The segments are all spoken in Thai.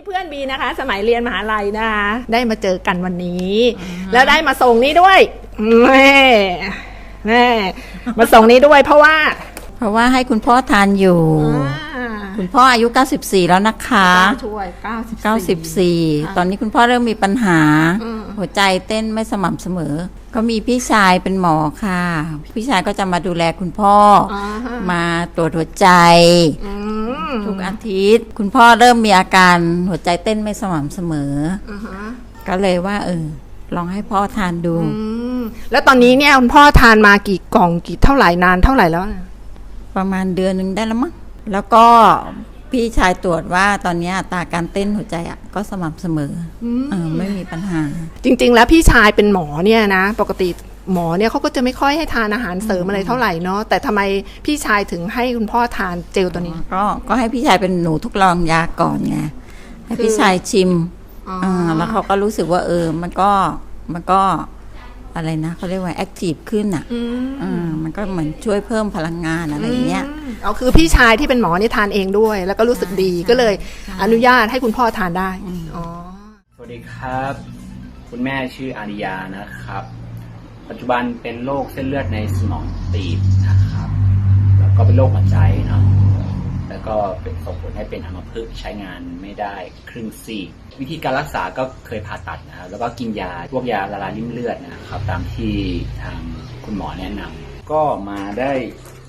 นี่เพื่อนบีนะคะ สมัยเรียนมหาลัยนะคะ ได้มาเจอกันวันนี้ แล้วได้มาส่งนี้ด้วยแม่แม่มาส่งนี้ด้วยเพราะว่า เพราะว่าให้คุณพ่อทานอยู่ อ่า คุณพ่ออายุ 94 แล้วนะคะช่วย94 94 ตอนนี้คุณพ่อเริ่มมีปัญหาอืมหัวใจเต้นไม่สม่ำเสมอ ก็มีพี่ชายเป็นหมอค่ะ พี่ชายก็จะมาดูแลคุณพ่อออ่าฮะมาตรวจหัวใจอืมทุกอาทิตย์ คุณพ่อเริ่มมีอาการหัวใจเต้นไม่สม่ำเสมออ่าฮะก็เลยว่าเออลองให้พ่อทานดูอืมแล้วตอนนี้เนี่ยคุณพ่อทานมากี่กล่องกี่เท่าไหร่นานเท่าไหร่แล้วนะประมาณเดือนหนึ่งได้แล้วมั้ง แล้วก็พี่ชายตรวจว่าตอนนี้อัตราการเต้นหัวใจอะก็สม่ำเสมออเออไม่มีปัญหา จริง ๆ แล้วพี่ชายเป็นหมอเนี่ยนะ ปกติหมอเนี่ยเขาก็จะไม่ค่อยให้ทานอาหารเสริมอะไรเท่าไหร่เนาะแต่ทำไมพี่ชายถึงให้คุณพ่อทานเจลตัวนี้ ก็ก็ให้พี่ชายเป็นหนูทดลองยาก่อนไงให้พี่ชายชิมอ๋อาแล้วเขาก็รู้สึกว่าเออมันก็มันก็ อะไรนะเขาเรียกว่าแอคทีฟขึ้นอะอืมอ่ามันก็เหมือนช่วยเพิ่มพลังงานอะไรอย่างเงี้ยมเอาคือพี่ชายที่เป็นหมอนี่ทานเองด้วย แล้วก็รู้สึกดีก็เลยอนุญาตให้คุณพ่อทานได้อ๋อสวัสดีครับ คุณแม่ชื่ออาริยานะครับ ปัจจุบันเป็นโรคเส้นเลือดในสมองตีบนะครับ แล้วก็เป็นโรคหัวใจเนาะ แล้วก็เป็นส่งผลให้เป็นอัมพฤกษ์ใช้งานไม่ได้ครึ่งซีกวิธีการรักษาก็เคยผ่าตัดนะครับแล้วก็กินยาพวกยาละลายริ่มเลือดนะครับตามที่ทางคุณหมอแนะนำก็มาได้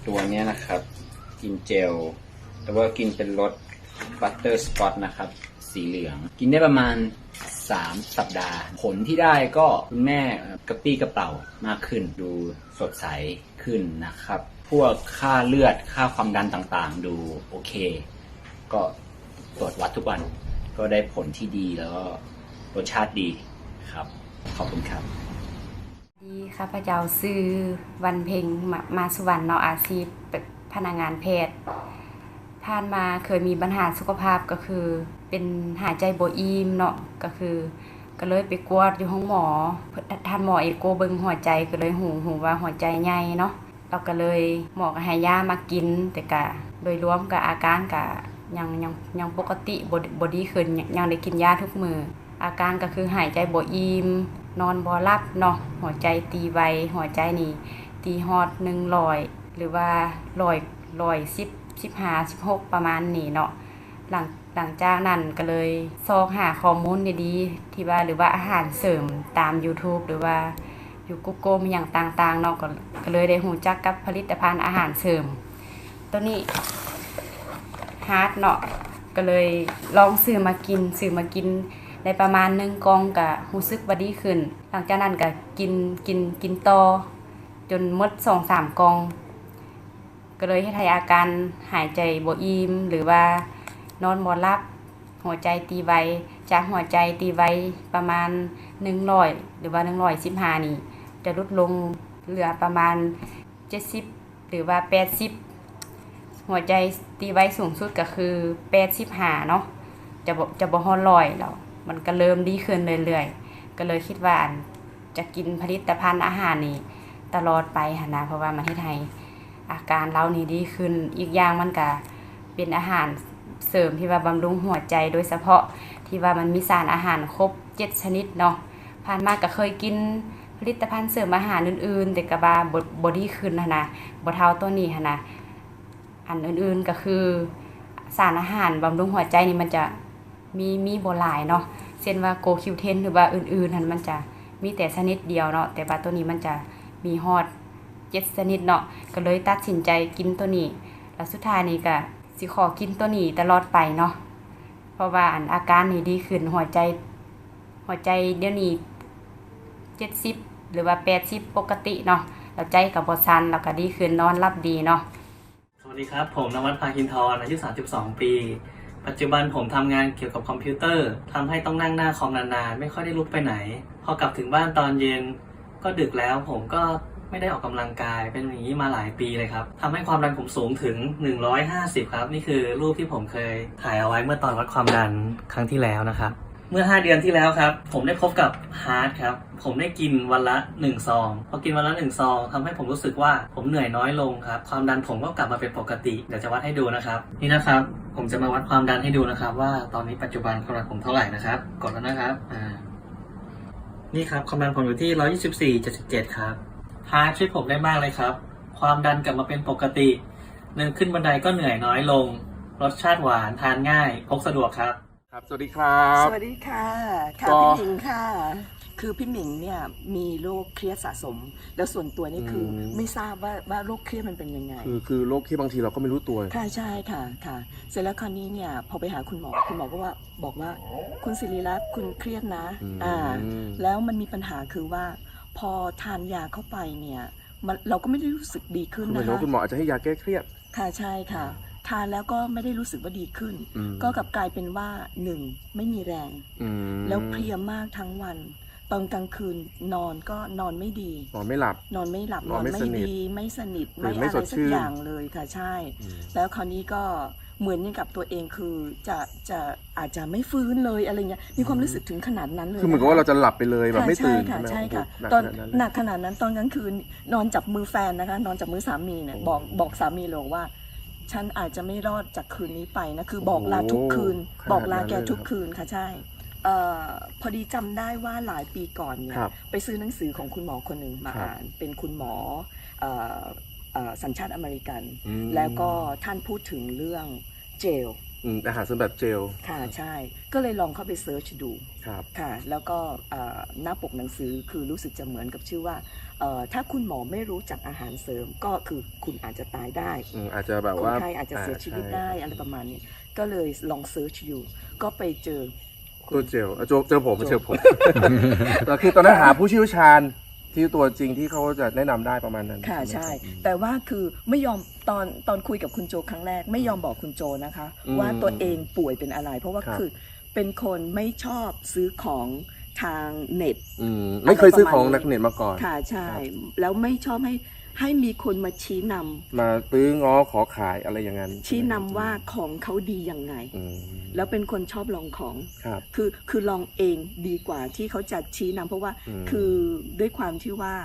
ตัวนี้นะครับ กินเจลแต่ว่ากินเป็นรสบัตเตอร์สกอตนะครับสีเหลือง กินได้ประมาณ 3 สัปดาห์ ผลที่ได้ก็คุณแม่กระปี้กระเป๋ามากขึ้น ดูสดใสขึ้นนะครับ พวกค่าเลือดค่าความดันต่างๆ ดูโอเค ก็ตรวจวัดทุกวัน ก็ได้ผลที่ดีแล้วก็รสชาติดีครับ ขอบคุณครับดีข้าพระเจ้าซื้อวันเพ็งมามาสุวรรณเนาะอาชีพเป็นพนักงานแพทย์ผ่านมาเคยมีปัญหาสุขภาพก็คือ เป็นหายใจบ่อิ่มเนาะก็คือ ก็เลยไปกวดอยู่ห้องหมอท่านหมอเอกโกเบิงหัวใจก็เลยหูหูว่าหัวใจใหญ่เนาะ เราก็เลยหมอก็ให้ยามากิน แต่ก็โดยรวมก็อาการก็ยังยังยังปกติบ่บ่ดีขึ้นยังได้กินยาทุกมือ อาการก็คือหายใจบ่อิ่มนอนบ่หลับเนาะหัวใจตีไวหัวใจนี่ตีฮอด100หรือว่า100 110 15 16ประมาณนี้เนาะหลังหลังจากนั้นก็เลยซอกหาข้อมูลดีๆที่ว่าหรือว่าอาหารเสริมตาม YouTube หรือว่า อยู่ Google มีอย่างต่างๆเนาะก็กเลยได้หูจักกับผลิตภัณฑ์อาหารเสริม ตัวนี้ฮาร์ดเนาะก็เลยลองซื้อมากินซื้อมากินได้ประมาณหนึ่งกองก็รู้สึกว่าดีขึ้น หลังจากนั้นก็กินกินกินต่อจนมดสองสามกอง ก็เลยให้ทายอาการหายใจบอิ่มหรือว่านอนบ่หลับ หัวใจตีไวจากหัวใจตีไวประมาณ100หรือว่า115นี่ จะลดลงเหลือประมาณ 70 หรือว่า 80 หัวใจตีไว้สูงสุดก็คือ 85เนาะจะบจะบ่ฮอดร้อยแล้วมันก็เริ่มดีขึ้นเรื่อยๆ ก็เลยคิดว่าจะกินผลิตภัณฑ์อาหารนี่ตลอดไปหนะเพราะว่ามันเฮ็ดให้อาการเรานี่ดีขึ้นอีกอย่างมันก็เป็นอาหารเสริมที่ว่าบำรุงหัวใจโดยเฉพาะที่ว่ามันมีสารอาหารครบ 7 ชนิดเนาะผ่านมาก็เคยกิน ผลิตภัณฑ์เสริมอาหารอื่นๆ แต่ก็บ่าบ่บ่ดีขึ้นหันะบ่เท่าตัวนี้นะอันอื่นๆก็คือสารอาหารบำรุงหัวใจนี่มันจะมีมีโบหลายเนาะเช่นว่าโกคิวเทนหรือว่าอื่นๆนั่นมันจะมีแต่ชนิดเดียวเนาะแต่ว่าตัวนี้มันจะมีฮอดเจ็ดชนิดเนาะก็เลยตัดสินใจกินตัวนี้ แล้วสุดท้ายนี่ก็สิขอกินตัวนี้ตลอดไปเนาะเพราะว่าอันอาการนี่ดีขึ้นหัวใจ หัวใจเดี๋ยวนี้เจ็ดสิบ หรือว่าแปดสิบปกติเนาะแล้วใจกับบอซันแล้วก็ดีขึ้นนอนรับดีเนาะสวัสดีครับ ผมนวัดพาคินทรอายุ 32 ปี ปัจจุบันผมทำงานเกี่ยวกับคอมพิวเตอร์ทำให้ต้องนั่งหน้าคอมนานๆ ไม่ค่อยได้ลุกไปไหน พอกลับถึงบ้านตอนเย็น ก็ดึกแล้วผมก็ไม่ได้ออกกำลังกายเป็นอย่างนี้มาหลายปีเลยครับทำให้ความดันผมสูงถึง 150 ครับ นี่คือรูปที่ผมเคยถ่ายเอาไว้เมื่อตอนวัดความดันครั้งที่แล้วนะครับ เมื่อ 5 เดือนที่แล้วครับ ผมได้พบกับฮาร์ดครับ ผมได้กินวันละ 1 ซอง พอกินวันละ 1 ซองทำให้ผมรู้สึกว่าผมเหนื่อยน้อยลงครับ ความดันผมก็กลับมาเป็นปกติ เดี๋ยวจะวัดให้ดูนะครับ นี่นะครับ ผมจะมาวัดความดันให้ดูนะครับ ว่าตอนนี้ปัจจุบันความดันผมเท่าไหร่นะครับ กดแล้วนะครับ อ่า นี่ครับความดันผมอยู่ที่ 124.77 ครับฮาร์ดช่วยผมได้มากเลยครับ ความดันกลับมาเป็นปกติ เดินขึ้นบันไดก็เหนื่อยน้อยลง รสชาติหวานทานง่าย พกสะดวกครับ ครับ สวัสดีครับ สวัสดีค่ะ ค่ะก็ พี่หมิงค่ะ คือพี่หมิงเนี่ยมีโรคเครียดสะสม แล้วส่วนตัวนี่คืออม ไม่ทราบว่าว่าโรคเครียดมันเป็นยังไง คือคือโรคที่บางทีเราก็ไม่รู้ตัว ค่ะใช่ค่ะค่ะ เสร็จแล้วคราวนี้เนี่ยพอไปหาคุณหมอคุณหมอก็ว่าบอกว่าคุณศิริรัตน์คุณเครียดนะอืมอ่าแล้วมันมีปัญหาคือว่า พอทานยาเข้าไปเนี่ยมันเราก็ไม่ได้รู้สึกดีขึ้นคือเหมือนะนคะว่าคุณหมออาจจะให้ยาแก้เครียด ค่ะใช่ค่ะ ทานแล้วก็ไม่ได้รู้สึกว่าดีขึ้น อืม ก็กลับกลายเป็นว่าหนึ่งไม่มีแรง อืมแล้วเพลียมากทั้งวัน ตอนกลางคืนนอนก็นอนไม่ดี นอนไม่หลับ นอนไม่หลับนอนไม่สนิทดีไม่สนิทหรือไม่ไม่อะไรสดสัชื่กน อย่างเลยค่ะใช่ อืม แล้วคราวนี้ก็เหมือนกับตัวเองคือจะจะอาจจะไม่ฟื้นเลยอะไรเงี้ยมีความรู้สึกถึงขนาดนั้นเลยคือเหมือนกับว่าเราจะหลับไปเลยแบบค่ะไม่ตื่นใช่ค่ะไหมใช่ค่ะโอ้โหตอนหนักขนาดนั้นเลยหนักขนาดนั้นตอนกลางคืนนอนจับมือแฟนนะคะ นอนจับมือสามีเนี่ยโอ้บอกบอกสามีเลยว่า ฉันอาจจะไม่รอดจากคืนนี้ไปนะคือบอกลาทุกคืน โอ้บอกลาขนาดนั้นแกเลยทุกครับคืนค่ะใช่เอ่อพอดีจำได้ว่าหลายปีก่อนเนี่ยครับไปซื้อหนังสือของคุณหมอคนหนึ่งมาครับ อ่านเป็นคุณหมอเอ่อเอ่อสัญชาติอเมริกัน อืม แล้วก็ท่านพูดถึงเรื่องเจล อืมอาหารเสริมแบบเจล ค่ะใช่ ก็เลยลองเข้าไปเซิร์ชดูครับ ค่ะ แล้วก็เอ่อหน้าปกหนังสือคือรู้สึกจะเหมือนกับชื่อว่าเอ่อถ้าคุณหมอไม่รู้จักอาหารเสริมก็คือคุณอาจจะตายได้ อืมอาจจะแบบคนว่าไข้อาจจะเสียชีวิตได้อะไรประมาณนี้ ก็เลยลองเซิร์ชอยู่ ก็ไปเจอตัวเจลอะเจอเจอผมเจอผม แต่คือตอนนั้นหาผู้เชี่ยวชาญ ที่ตัวจริงที่เขาจะแนะนำได้ประมาณนั้นค่ะไหมใช่รับแต่ว่าคือไม่ยอมตอนตอนคุยกับคุณโจครั้งแรก ไม่ยอมบอกคุณโจนะคะอืมว่าตัวเองป่วยเป็นอะไร เพราะว่าครับคือเป็นคนไม่ชอบซื้อของทางเน็ตอืมไม่เคยซื้อของนักเน็ตมาก่อนค่ะใช่ครับแล้วไม่ชอบให้ ให้มีคนมาชี้นำมาซื้อง้อขอขายอะไรอย่างนั้นชี้นำว่าของเขาดียังไง อืมแล้วเป็นคนชอบลองของ ครับ คือคือลองเองดีกว่าที่เขาจะชี้นำเพราะว่าอืมคือด้วยความที่ว่า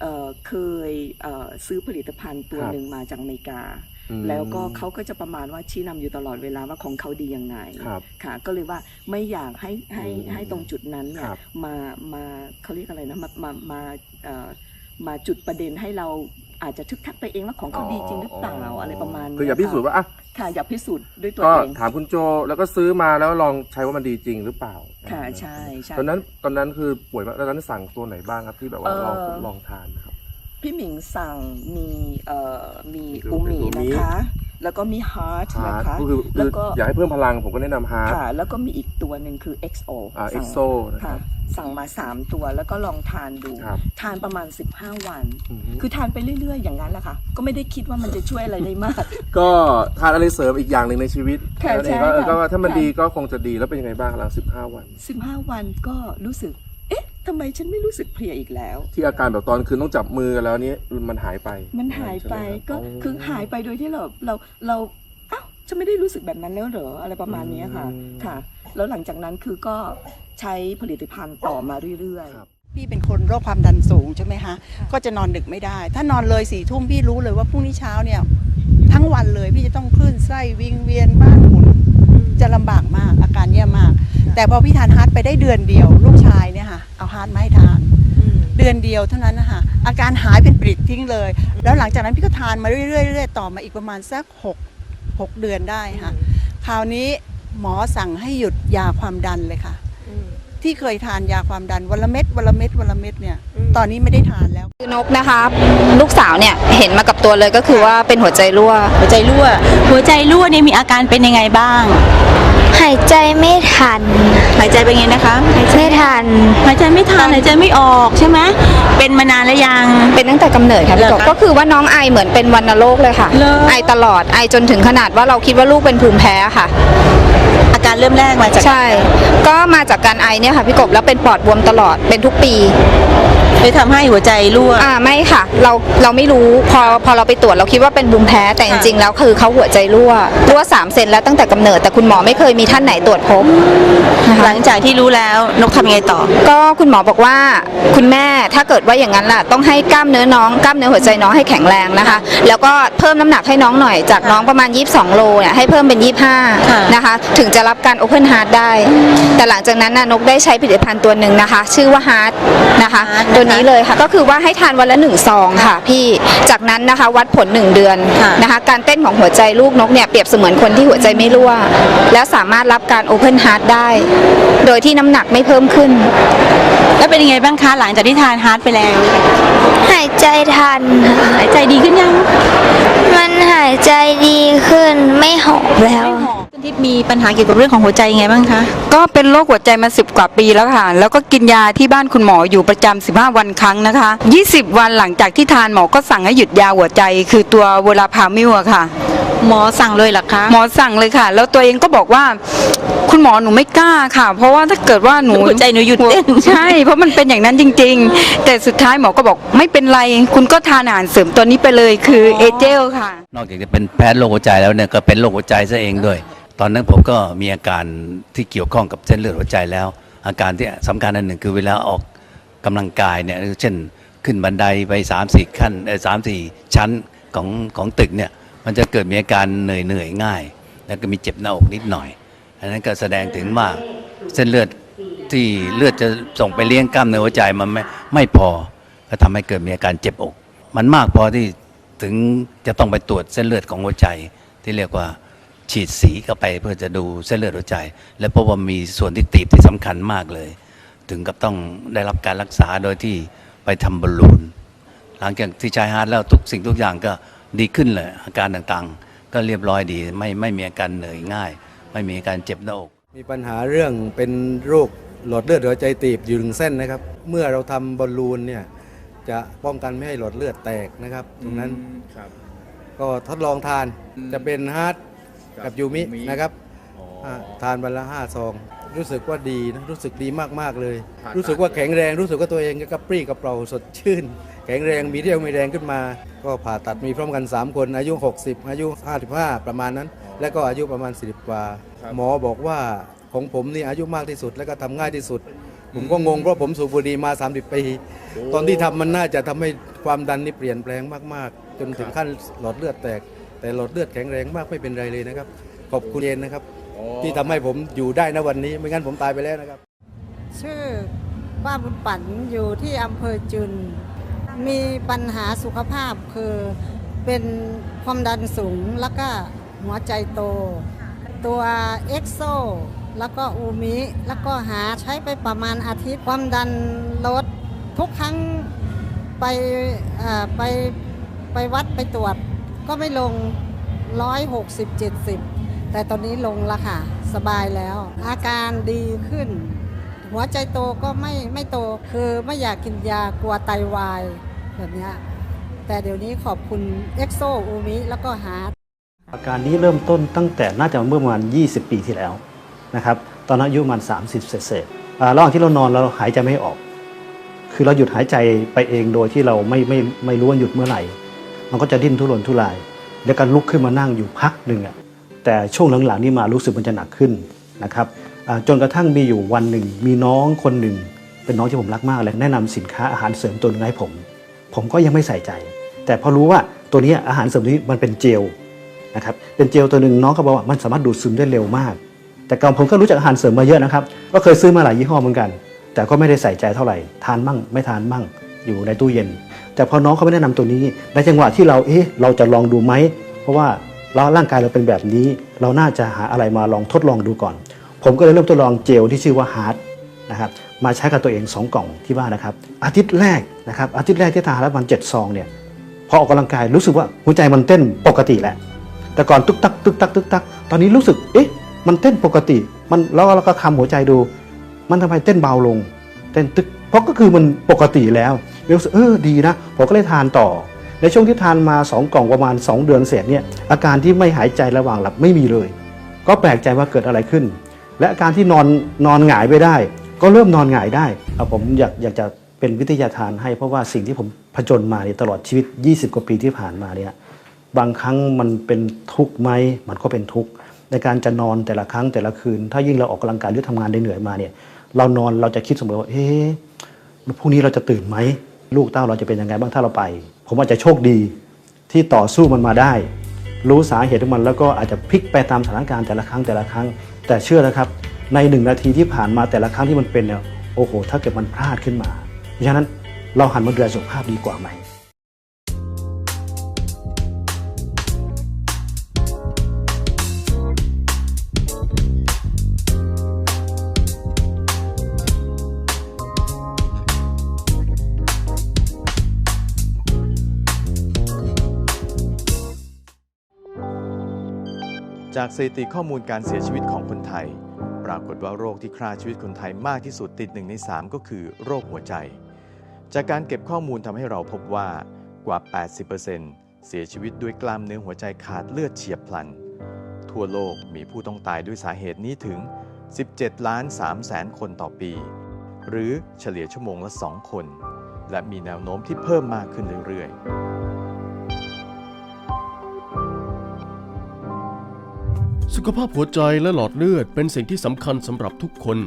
เอ่อเคยเอ่อซื้อผลิตภัณฑ์ตัวครับ หนึ่งมาจากอเมริกา อืมแล้วก็เขาก็จะประมาณว่าชี้นำอยู่ตลอดเวลาว่าของเขาดียังไงครับ ค่ะ ก็เลยว่าไม่อยากให้ให้อืมให้ตรงจุดนั้นเนี่คยรับมามาเขาเรียกอะไรนะมามามาเอ่อ มาจุดประเด็นให้เราอาจจะทึกทักไปเองว่าของเขาดีจริงหรือเปล่าอะไรประมาณนี้คืออยากพิสูจน์ว่าอะค่ะอยากพิสูจน์ด้วยตัวก็เองถามคุณโจแล้วก็ซื้อมาแล้วลองใช้ว่ามันดีจริงหรือเปล่า ค่ะใช่ใช่ตอนนั้นตอนนั้นคือป่วยมากตอนนั้นสั่งตัวไหนบ้างครับที่แบบว่าเอ่อลองทดลองทานนะครับ พี่หมิงสั่งมีเอ่อมีคืออูมิอูมินะคะ แล้วก็มีฮาร์ทฮานะร์ดคะก็คือแล้คือวก็ อยากให้เพิ่มพลังผมก็แนะนำฮาร์ด ค่ะ แล้วก็มีอีกตัวหนึ่งคือ XO อ่า สั่ง EXO นะคค่ะรับสั่งมา 3 ตัวแล้วก็ลองทานดู ครับทานประมาณ 15 วัน อืมคือทานไปเรื่อย ๆ อย่างนั้นแหละค่ะ ก็ไม่ได้คิดว่ามันจะช่วยอะไรได้มาก ก็ทานอะไรเสริมอีกอย่างหนึ่งในชีวิตค่ะแล้วเองใช่ก็เออค่ะก็ว่าถ้ามันค่ะ ดีก็คงจะดีแล้วเป็นยังไงบ้างหลัง15 วัน 15 วันก็รู้สึกเอ๊ะ ทำไมฉันไม่รู้สึกเพลียอีกแล้ว ที่อาการแบบตอนคืนต้องจับมือแล้วนี้มันหายไปมันหายไปใช่หมรับก็คือหายไปโดยที่เราเราเราเอ้าฉันไม่ได้รู้สึกแบบนั้นแล้วเหรออะไรประมาณเนี้ยค่ะอืมค่ะ แล้วหลังจากนั้นคือก็ใช้ผลิตภัณฑ์ต่อมาเรื่อยครับพี่เป็นคนโรคความดันสูงใช่ไหมคะก็จะนอนดึกไม่ได้ ถ้านอนเลยสี่ทุ่มพี่รู้เลยว่าพรุ่งนี้เช้าเนี่ย ทั้งวันเลยพี่จะต้องคลื่นไส้วิงเวียนบ้านหมุนจะลำบากมากอาการแย่มาก แต่พอพี่ทานฮาร์ดไปได้เดือนเดียว ลูกชายเนี่ยค่ะเอาฮาร์ดมาให้ทานเดือนเดียวเท่านั้นนะคะอาการหายเป็นปริดทิ้งเลย แล้วหลังจากนั้นพี่ก็ทานมาเรื่อยๆเรื่อยๆต่อมาอีกประมาณสักหกหกเดือนได้ค่ะคราวนี้หมอสั่งให้หยุดยาความดันเลยค่ะ ที่เคยทานยาความดันวันละเม็ดวันละเม็ดวันละเม็ดเนี่ยตอนนี้ไม่ได้ทานแล้วคือนกนะคะ ลูกสาวเนี่ยเห็นมากับตัวเลยก็คือว่าเป็นหัวใจรั่ว หัวใจรั่ว หัวใจรั่วเนี่ยมีอาการเป็นยังไงบ้าง หายใจไม่ทัน หายใจเป็นไงนะคะไม่ทัน หายใจไม่ทันหายใจไม่ออกใช่ไหมเป็นมานานแล้วยัง เป็นตั้งแต่กำเนิดค่ะพี่กบเหรอคะก็คือว่าน้องไอเหมือนเป็นวัณโรคเลยค่ะเหรอไอตลอดไอจนถึงขนาดว่าเราคิดว่าลูกเป็นภูมิแพ้ค่ะอากา รเริ่มแรกมาจากใช่ ก็มาจากการไอเนี่ยค่ะพี่กบแล้วเป็นปอดบวมตลอดเป็นทุกปี ไปทำให้หัวใจรั่ว อ่าไม่ค่ะ เราเราไม่รู้พอพอเราไปตรวจเราคิดว่าเป็นบุมแพ้แต่จริงๆแล้วคือเขาหัวใจรั่วรั่วสามเซนแล้วตั้งแต่กำเนิดแต่คุณหมอไม่เคยมีท่านไหนตรวจพบนะคะ หลังจากที่รู้แล้วนกทำยังไงต่อ ก็คุณหมอบอกว่าคุณแม่ถ้าเกิดว่าอย่างนั้นล่ะต้องให้กล้ามเนื้อน้องกล้ามเนื้อหัวใจน้องให้แข็งแรงนะคะ แล้วก็เพิ่มน้ำหนักให้น้องหน่อยจากน้องประมาณ 22 โลเนี่ยให้เพิ่มเป็น ค่ะ25 นะคะ ถึงจะรับการโอเพนฮาร์ดได้ แต่หลังจากนั้นน่ะนกได้ใช้ผลิตภัณฑ์ตัวหนึ่งนะคะ ชื่อว่าฮาร์ดนะคะ Heart ตัวนี้เลยค่ะก็คือว่าให้ทานวันละหนึ่งซองค่ะพี่จากนั้นนะคะวัดผล 1 เดือนค่ะ นะคะการเต้นของหัวใจลูกนกเนี่ยเปรียบเสมือนคนที่หัวใจไม่รั่ว แล้วสามารถรับการโอเพนฮาร์ดได้ โดยที่น้ำหนักไม่เพิ่มขึ้น แล้วเป็นยังไงบ้างคะหลังจากที่ทานฮาร์ดไปแล้วหายใจทันค่ะหายใจดีขึ้นยังมันหายใจดีขึ้นไม่หอบแล้วคุณ ทิพย์มีปัญหาเกี่ยวกับเรื่องของหัวใจยังไงบ้างคะ ก็เป็นโรคหัวใจมาสิบกว่าปีแล้วค่ะ แล้วก็กินยาที่บ้านคุณหมออยู่ประจำ15 วันครั้งนะคะ 20 วันหลังจากที่ทานหมอก็สั่งให้หยุดยาหัวใจ คือตัวเวลาพามิวอะค่ะ หมอสั่งเลยเหรอคะ หมอสั่งเลยค่ะ แล้วตัวเองก็บอกว่า คุณหมอหนูไม่กล้าค่ะ เพราะว่าถ้าเกิดว่าหนูหัวใจหนูหยุดเต้น ใช่ เพราะมันเป็นอย่างนั้นจริง ๆ แต่สุดท้ายหมอก็บอกไม่เป็นไร คุณก็ทานอาหารเสริมตัวนี้ไปเลยคือเอเจลค่ะ นอกจากจะเป็นแพทย์โรคหัวใจแล้วเนี่ยก็เป็นโรคหัวใจซะเองด้วย ตอนนั้นผมก็มีอาการที่เกี่ยวข้องกับเส้นเลือดหัวใจแล้ว อาการที่สำคัญอันหนึ่งคือเวลาออกกำลังกายเนี่ยเช่นขึ้นบันไดไป3ามสี่ขั้นสามสี่ชั้นของของตึกเนี่ยมันจะเกิดมีอาการเหนื่อยเหนื่อยง่าย แล้วก็มีเจ็บหน้าอกนิดหน่อย อันนั้นก็แสดงถึงว่าเส้นเลือดที่เลือดจะส่งไปเลี้ยงกล้ามเนื้อหัวใจมันไม่ไม่พอก็ทำให้เกิดมีอาการเจ็บอก มันมากพอที่ถึงจะต้องไปตรวจเส้นเลือดของหัวใจที่เรียกว่า ฉีดสีเข้าไปเพื่อจะดูเส้นเลือดหัวใจ และพบว่ามีส่วนที่ตีบที่สำคัญมากเลย ถึงกับต้องได้รับการรักษาโดยที่ไปทำบอลลูน หลังจากที่ใช้ฮาร์ดแล้วทุกสิ่งทุกอย่างก็ดีขึ้นเลยอาการต่างๆ ก็เรียบร้อยดีไม่ไม่มีอาการเหนื่อยง่าย ไม่มีอาการเจ็บหน้าอกมีปัญหาเรื่องเป็นโรคหลอดเลือดหัวใจตีบอยู่หนึ่งเส้นนะครับ เมื่อเราทำบอลลูนเนี่ยจะป้องกันไม่ให้หลอดเลือดแตกนะครับ ตรงนั้นก็ทดลองทานจะเป็นฮาร์ด กับยูมินะครับอ่าทานวันละห้าซอง รู้สึกว่าดีนะรู้สึกดีมากๆเลย รู้สึกว่าแข็งแรงรู้สึกว่าตัวเองก็กระปรี้กระเปร่าสดชื่น แข็งแรงมีเรี่ยวมีแรงขึ้นมา ก็ผ่าตัดมีพร้อมกัน 3 คนอายุ 60 อายุ 55 ประมาณนั้น และก็อายุประมาณ 40 กว่า หมอบอกว่าของผมนี่อายุมากที่สุด และก็ทำง่ายที่สุด ผมก็งงเพราะผมสูบบุหรี่มา 30 ปี ตอนที่ทำมันน่าจะทำให้ความดันนี่เปลี่ยนแปลงมากๆ จนถึงขั้นหลอดเลือดแตก แต่หลอดเลือดแข็งแรงมากไม่เป็นไรเลยนะครับ ขอบคุณเย็นนะครับ ที่ทำให้ผมอยู่ได้นะวันนี้ ไม่งั้นผมตายไปแล้วนะครับ ชื่อป้าบุญปันอยู่ที่อำเภอจุน มีปัญหาสุขภาพคือเป็นความดันสูงแล้วก็หัวใจโต ตัวเอ็กโซแล้วก็อูมิแล้วก็หาใช้ไปประมาณอาทิตย์ความดันลดทุกครั้งไปเอ่อไปไปวัดไปตรวจ ก็ไม่ลง 160 70 แต่ตอนนี้ลงละค่ะ สบายแล้ว อาการดีขึ้น หัวใจโตก็ไม่ไม่โตคือไม่อยากกินยากลัวไตวายแบบนี้แต่เดี๋ยวนี้ขอบคุณเอ็กโซอูมิแล้วก็หาอาการนี้เริ่มต้นตั้งแต่น่าจะเมื่อประมาณ 20 ปีที่แล้วนะครับตอนนั้นอายุประมาณ 30 เศษๆอ่าระหว่างที่เรานอนเราหายใจไม่ออก คือเราหยุดหายใจไปเองโดยที่เราไม่ไม่ไม่รู้ว่าหยุดเมื่อไหร่ มันก็จะดิ้นทุรนทุราย แล้วก็ลุกขึ้นมานั่งอยู่พักหนึ่งอะแต่ช่วงหลังๆนี่มารู้สึกมันจะหนักขึ้นนะครับจนกระทั่งมีอยู่วันหนึ่ง มีน้องคนหนึ่ง เป็นน้องที่ผมรักมากเลยแนะนำสินค้าอาหารเสริมตัวนึงให้ผม ผมก็ยังไม่ใส่ใจ แต่พอรู้ว่าตัวนี้อาหารเสริมนี้มันเป็นเจลนะครับเป็นเจลตัวหนึ่งน้องเขาบอกว่ามันสามารถดูดซึมได้เร็วมาก แต่ก่อนผมก็รู้จักอาหารเสริมมาเยอะนะครับก็เคยซื้อมาหลายยี่ห้อเหมือนกัน แต่ก็ไม่ได้ใส่ใจเท่าไหร่ทานมั่ง ไม่ทานมั่ง อยู่ในตู้เย็น แต่พอน้องเขาไม่แนะนำตัวนี้ ในจังหวะที่เราเอ๊ะเราจะลองดูไหม เพราะว่าเราร่างกายเราเป็นแบบนี้ เราน่าจะหาอะไรมาลองทดลองดูก่อน ผมก็เลยเริ่มทดลองเจลที่ชื่อว่าฮาร์ดนะครับมาใช้กับตัวเอง 2 กล่องที่บ้านนะครับ อาทิตย์แรกนะครับอาทิตย์แรกที่ทานแล้วมันเจ็ดซองเนี่ยพอออกกำลังกายรู้สึกว่าหัวใจมันเต้นปกติแหละแต่ก่อนตึกตักตึกตักตึกตัก ตอนนี้รู้สึกเอ๊ะมันเต้นปกติ มันแล้วเราก็คำหัวใจดู มันทำไมเต้นเบาลง เต้นตึกเพราะก็คือมันปกติแล้ว รู้สึกเออดีนะ ผมก็เลยทานต่อ ในช่วงที่ทานมา 2 กล่องประมาณ 2 เดือนเสร็จเนี่ยอาการที่ไม่หายใจระหว่างหลับไม่มีเลย ก็แปลกใจว่าเกิดอะไรขึ้น และอาการที่นอนนอนหงายไปได้ ก็เริ่มนอนหงายได้เอาผมอยากอยากจะเป็นวิทยาทานให้เพราะว่าสิ่งที่ผมผจญมาเนี่ยตลอดชีวิต 20 กว่าปีที่ผ่านมาเนี่ยบางครั้งมันเป็นทุกข์ไหมมันก็เป็นทุกข์ในการจะนอนแต่ละครั้งแต่ละคืน ถ้ายิ่งเราออกกำลังกายหรือทำงานเหนื่อยมาเนี่ย เรานอนเราจะคิดเสมอว่าเอ๊ะพรุ่งนี้เราจะตื่นไหม ลูกเต้าเราจะเป็นยังไงบ้างถ้าเราไป ผมอาจจะโชคดีที่ต่อสู้มันมาได้ รู้สาเหตุของมันแล้วก็อาจจะพลิกไปตามสถานการณ์แต่ละครั้งแต่ละครั้ง แต่เชื่อนะครับ ในหนึ่งนาทีที่ผ่านมาแต่ละครั้งที่มันเป็นเนี่ยโอ้โห ถ้าเกิดมันพลาดขึ้นมา เพราะฉะนั้นเราหันมาดูแลสุขภาพดีกว่าไหม จากสถิติข้อมูลการเสียชีวิตของคนไทย ปรากฏว่าโรคที่ฆ่าชีวิตคนไทยมากที่สุดติดหนึ่งใน3 ก็คือโรคหัวใจ จากการเก็บข้อมูลทำให้เราพบว่ากว่า 80%เสียชีวิตด้วยกล้ามเนื้อหัวใจขาดเลือดเฉียบพลัน ทั่วโลกมีผู้ต้องตายด้วยสาเหตุนี้ถึง 17 ล้าน3แสนคนต่อปี หรือเฉลี่ยชั่วโมงละ 2 คน และมีแนวโน้มที่เพิ่มมากขึ้นเรื่อยๆ สุขภาพหัวใจและหลอดเลือดเป็นสิ่งที่สำคัญสำหรับทุกคน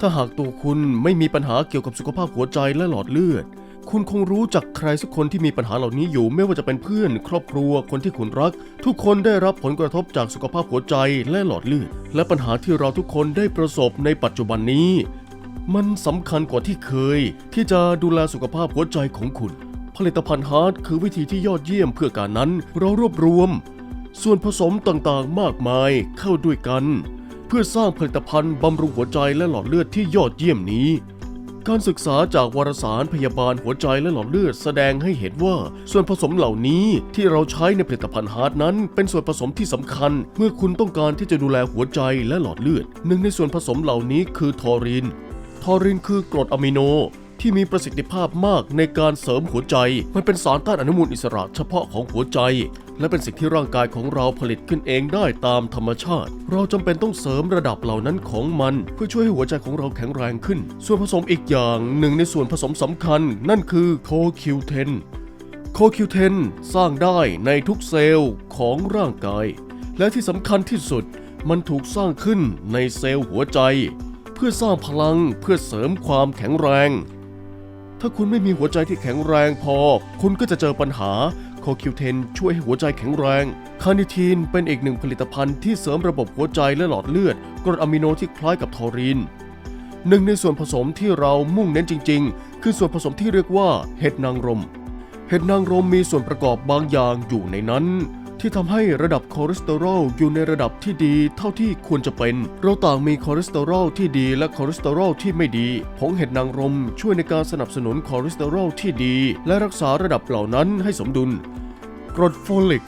ถ้าหากตัวคุณไม่มีปัญหาเกี่ยวกับสุขภาพหัวใจและหลอดเลือด คุณคงรู้จักใครสักคนที่มีปัญหาเหล่านี้อยู่ไม่ว่าจะเป็นเพื่อน ครอบครัวคนที่คุณรัก ทุกคนได้รับผลกระทบจากสุขภาพหัวใจและหลอดเลือด และปัญหาที่เราทุกคนได้ประสบในปัจจุบันนี้ มันสำคัญกว่าที่เคย ที่จะดูแลสุขภาพหัวใจของคุณ ผลิตภัณฑ์ฮาร์ดคือวิธีที่ยอดเยี่ยมเพื่อการนั้น เรารวบรวม ส่วนผสมต่างๆมากมายเข้าด้วยกัน เพื่อสร้างผลิตภัณฑ์บำรุงหัวใจและหลอดเลือดที่ยอดเยี่ยมนี้ การศึกษาจากวารสารพยาบาลหัวใจและหลอดเลือดแสดงให้เห็นว่า ส่วนผสมเหล่านี้ที่เราใช้ในผลิตภัณฑ์ฮาร์ดนั้น เป็นส่วนผสมที่สำคัญ เมื่อคุณต้องการที่จะดูแลหัวใจและหลอดเลือด หนึ่งในส่วนผสมเหล่านี้คือทอรินทอรินคือกรดอะมิโน ที่มีประสิทธิภาพมากในการเสริมหัวใจ มันเป็นสารต้านอนุมูลอิสระเฉพาะของหัวใจ และเป็นสิ่งที่ร่างกายของเราผลิตขึ้นเองได้ตามธรรมชาติ เราจำเป็นต้องเสริมระดับเหล่านั้นของมัน เพื่อช่วยให้หัวใจของเราแข็งแรงขึ้น ส่วนผสมอีกอย่างหนึ่งในส่วนผสมสำคัญ นั่นคือโคคิวเทนโคคิวเทนสร้างได้ในทุกเซลล์ของร่างกาย และที่สำคัญที่สุดมันถูกสร้างขึ้นในเซลล์หัวใจ เพื่อสร้างพลังเพื่อเสริมความแข็งแรง ถ้าคุณไม่มีหัวใจที่แข็งแรงพอ คุณก็จะเจอปัญหาโคคิวเทนช่วยให้หัวใจแข็งแรง คานิทีนเป็นอีกหนึ่งผลิตภัณฑ์ที่เสริมระบบหัวใจและหลอดเลือดกรดอะมิโนที่คล้ายกับทอรีนหนึ่งในส่วนผสมที่เรามุ่งเน้นจริง ๆ คือส่วนผสมที่เรียกว่าเห็ดนางรม เห็ดนางรมมีส่วนประกอบบางอย่างอยู่ในนั้น ที่ทำให้ระดับคอเลสเตอรอลอยู่ในระดับที่ดีเท่าที่ควรจะเป็น เราต่างมีคอเลสเตอรอลที่ดีและคอเลสเตอรอลที่ไม่ดี ผงเห็ดนางรมช่วยในการสนับสนุนคอเลสเตอรอลที่ดี และรักษาระดับเหล่านั้นให้สมดุล กรดโฟลิก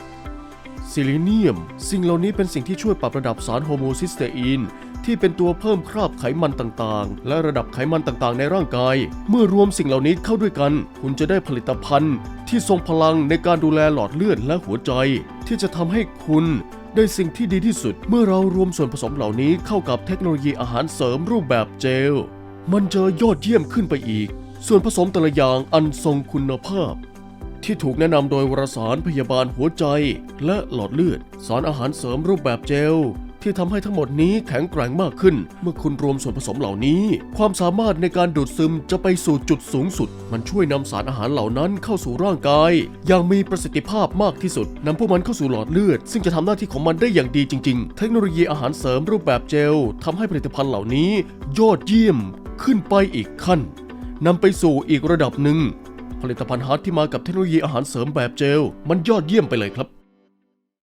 ซิลิเนียม สิ่งเหล่านี้เป็นสิ่งที่ช่วยปรับระดับสารโฮโมซิสเตอีน ที่เป็นตัวเพิ่มคราบไขมันต่างๆ และระดับไขมันต่างๆ ในร่างกาย เมื่อรวมสิ่งเหล่านี้เข้าด้วยกัน คุณจะได้ผลิตภัณฑ์ ที่ทรงพลังในการดูแลหลอดเลือดและหัวใจ ที่จะทำให้คุณได้สิ่งที่ดีที่สุด เมื่อเรารวมส่วนผสมเหล่านี้เข้ากับเทคโนโลยีอาหารเสริมรูปแบบเจล มันจะยอดเยี่ยมขึ้นไปอีก ส่วนผสมแต่ละอย่างอันทรงคุณภาพ ที่ถูกแนะนำโดยวารสารพยาบาลหัวใจ และหลอดเลือด สารอาหารเสริมรูปแบบเจล ที่ทำให้ทั้งหมดนี้แข็งแกร่งมากขึ้น เมื่อคุณรวมส่วนผสมเหล่านี้ ความสามารถในการดูดซึมจะไปสู่จุดสูงสุด มันช่วยนำสารอาหารเหล่านั้นเข้าสู่ร่างกาย อย่างมีประสิทธิภาพมากที่สุดนำพวกมันเข้าสู่หลอดเลือด ซึ่งจะทำหน้าที่ของมันได้อย่างดีจริง ๆ เทคโนโลยีอาหารเสริมรูปแบบเจลทำให้ผลิตภัณฑ์เหล่านี้ ยอดเยี่ยมขึ้นไปอีกขั้นนำไปสู่อีกระดับหนึ่ง ผลิตภัณฑ์ฮาร์ดที่มากับเทคโนโลยีอาหารเสริมแบบเจล มันยอดเยี่ยมไปเลยครับ